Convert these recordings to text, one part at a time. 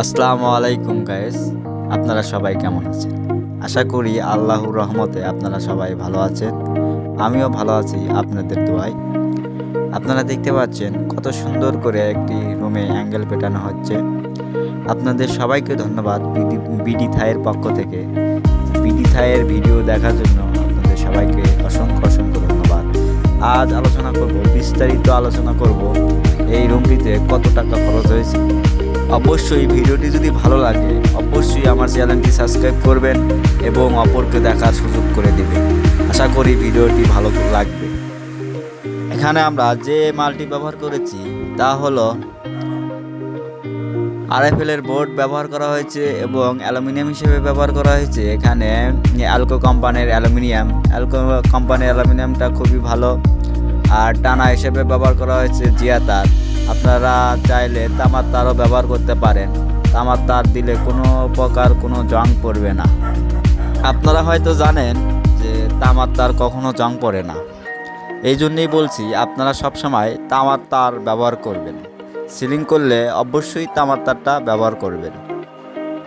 আসসালামু আলাইকুম গাইস আপনারা সবাই কেমন আছেন? আশা করি আল্লাহর রহমতে আপনারা সবাই ভালো আছেন। আমিও ভালো আছি, আপনাদের দোয়ায়। আপনারা দেখতে পাচ্ছেন কত সুন্দর করে একটি রুমে অ্যাঙ্গেল পেটানো হচ্ছে। আপনাদের সবাইকে ধন্যবাদ বিডি থায়ের পক্ষ থেকে। বিডি থায়ের ভিডিও দেখার জন্য আপনাদের সবাইকে অসংখ্য অসংখ্য ধন্যবাদ। আজ আলোচনা করব, বিস্তারিত আলোচনা করব এই রুমটিতে কত টাকা খরচ হয়েছে। অবশ্যই ভিডিওটি যদি ভালো লাগে, অবশ্যই আমার চ্যানেলটি সাবস্ক্রাইব করবেন এবং অপরকে দেখার সুযোগ করে দিবেন। আশা করি ভিডিওটি ভালো লাগবে। এখানে আমরা যে মালটি ব্যবহার করেছি, তা হলো আরএফএলের বোর্ড ব্যবহার করা হয়েছে এবং অ্যালুমিনিয়াম হিসেবে ব্যবহার করা হয়েছে। এখানে অ্যালকো কোম্পানির অ্যালুমিনিয়াম অ্যালকো কোম্পানির অ্যালুমিনিয়ামটা খুবই ভালো। আর টানা হিসেবে ব্যবহার করা হয়েছে জিয়া তার। আপনারা চাইলে তামার তারও ব্যবহার করতে পারেন। তামার তার দিলে কোনো প্রকার কোনো জং পড়বে না। আপনারা হয়তো জানেন যে তামার তার কখনো জং পড়ে না। এই জন্যই বলছি, আপনারা সবসময় তামার তার ব্যবহার করবেন। সিলিং করলে অবশ্যই তামার তারটা ব্যবহার করবেন।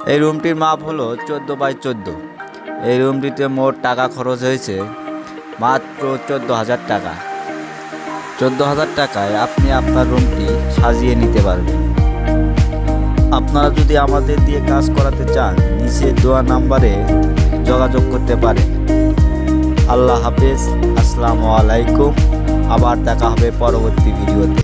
এই রুমটির মাপ হলো চোদ্দ বাই চোদ্দ। এই রুমটিতে মোট টাকা খরচ হয়েছে মাত্র চোদ্দ হাজার টাকা। চোদ্দ হাজার টাকায় আপনি আপনার রুমটি সাজিয়ে নিতে পারবেন। আপনারা যদি আমাদের দিয়ে কাজ করাতে চান, নিচে দেওয়া নাম্বারে যোগাযোগ করতে পারেন। আল্লাহ হাফেজ, আসসালামু আলাইকুম। আবার দেখা হবে পরবর্তী ভিডিওতে।